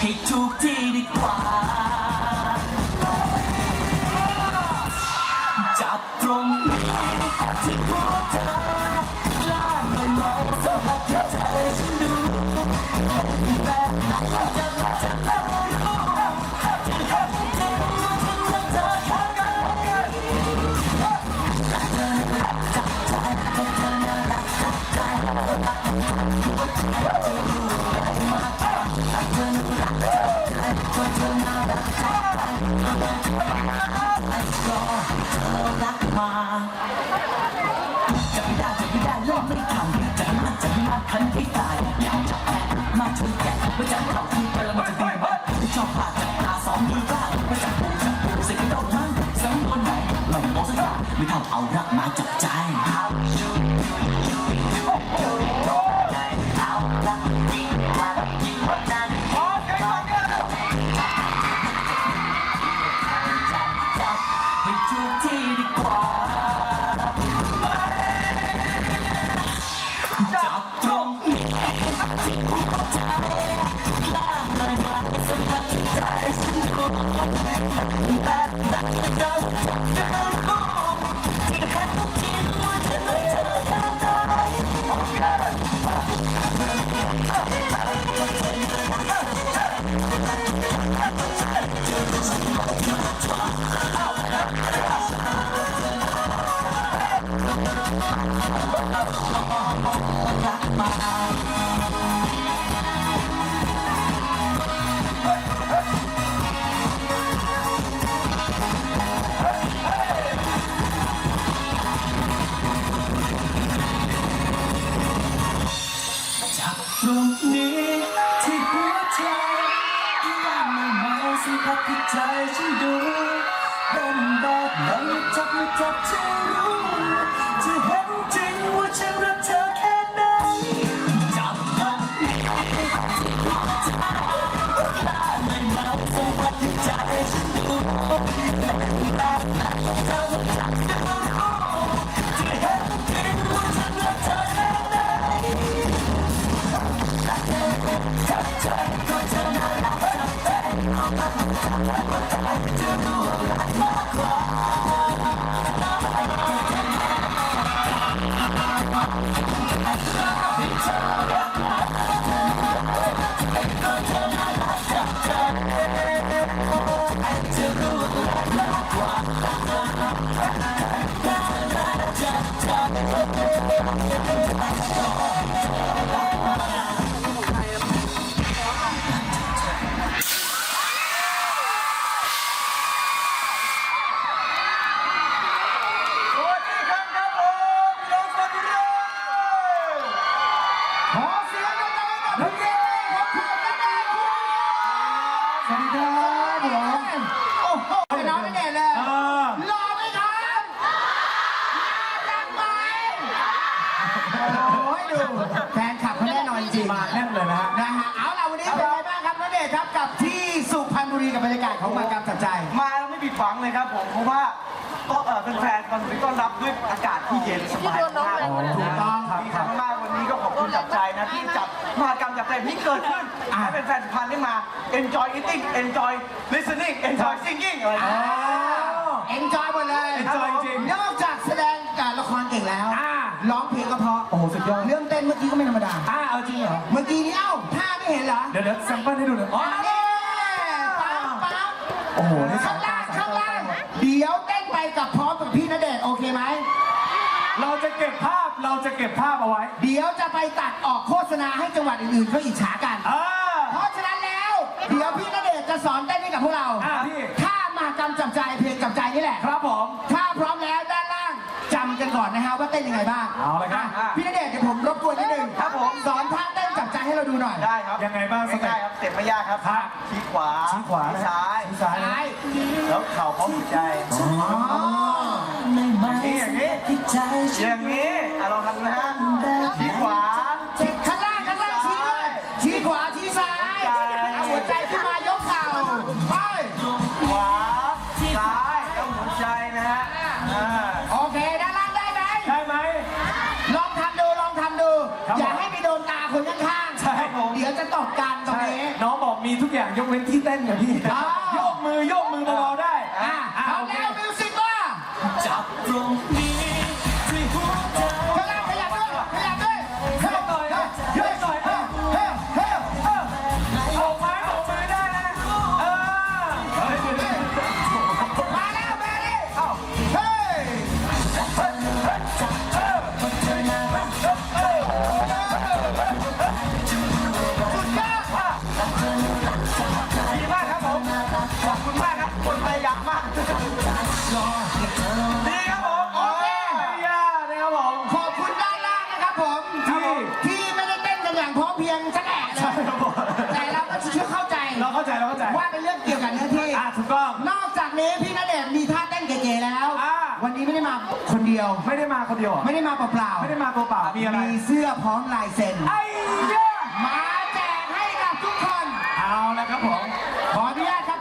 ให้ทุกที่ดีกว่า จับตรงนี้ที่พวกเธอ ใตรงนี้ที่หัวใจว่าไม่เมาสัมผัสที่ใจฉันดูเป็นแบบไหนจับไม่จับจะรู้จะเห็นจริงว่าฉันรักเธอแค่ไหนจับตรงนี้ที่หัวใจไม่เมาสัมผัสที่ใจฉันดูเป็นแบบไหนจับไม่จับ ส โอ้ยดูแฟนคลับเขาแน่นอนจริงมาแน่นเลยนะฮะนะฮะเอาล่ะวันนี้เป็นไงบ้างครับนัเดชน์ครับกับที่สุพรรณบุรีกับบรรยากาศของมากรรมจับใจ มาแล้วไม่ผิดหวังเลยครับผมเพราะว่าก็เออเป็นแฟนตอนนี้ต้อนรับด้วยอากาศที่เย็นสบายมากถูกต้องครับดีใจมากๆวันนี้ก็ขอบคุณจับใจนะที่จับมหากรรมจับใจที่เกิดขึ้นให้เป็นแฟนสุพรรณได้มา enjoy eating enjoy listening enjoy singing อะไรนะ เอ็นจอยหมดเลย enjoy จริง นอกจากแสดงการละครเก่งแล้ว ยอดเรื่องเต้นเมื่อกี้ก็ไม่ธรรมดาอ่าเอาจริงเหรอ เมื่อกี้นี้เอ้าท่าไม่เห็นเหรอเดี๋ยวเดี๋ยวแซมเปิลให้ดูหน่อยอ๋อเย้ปั๊บปั๊บโอ้โหนี่สอข้างงตาล่างสายข้างตาล่างเดี๋ยวเต้นไปกับพร้อมกับพี่ณเดชน์โอเคไหม เราจะเก็บภาพเราจะเก็บภาพเอาไว้เดี๋ยวจะไปตัดออกโฆษณาให้จังหวัดอื่นๆเขาอิจฉากัน อ่าเพราะฉะนั้นแล้ว เดี๋ยวพี่ณเดชน์จะสอนเต้นให้กับพวกเราังไงบ้างเอาละครับพี่ณเดชน์เดี๋ยวผมรบกวนนิดนึงครับผม สอนท่าเต้นจับใจให้เราดูหน่อย ได้ครับยังไงบ้างสเต็ปครับสเต็ปไม่ยากครับท่าชี้ขวาชี้ขวา ซ้ายซ้ายซ้ายแล้วเข่าพร้อมหัวใจ อ๋ออย่างนี้อย่างนี้อะลองทำนะฮะชี้ขวา ชี้ข้างล่างข้างล่างชี้ด้วยชี้ขวาชี้ซ้ายเอาหัวใจขึ้นมายกเข่าไป ขวาซ้ายแล้วหัวใจนะฮะ มีทุกอย่างยกเว้นที่เต้นกับพี่อ้าวโยกมือโยกมือเบาๆได้ อะอะเอาโอเคแล้วมิวสิกว่าจับตรงนี้ ถูกต้อง นอกจากนี้พี่ณเดชน์มีท่าเต้นเก๋ๆแล้ว อ่า วันนี้ไม่ได้มาคนเดียว ไม่ได้มาคนเดียวเหรอไม่ได้มาเปล่าๆ ไม่ได้มาตัวเปล่ามีอะไรมีเสื้อพร้อมลายเซ็น ไอ้เหี้ย มา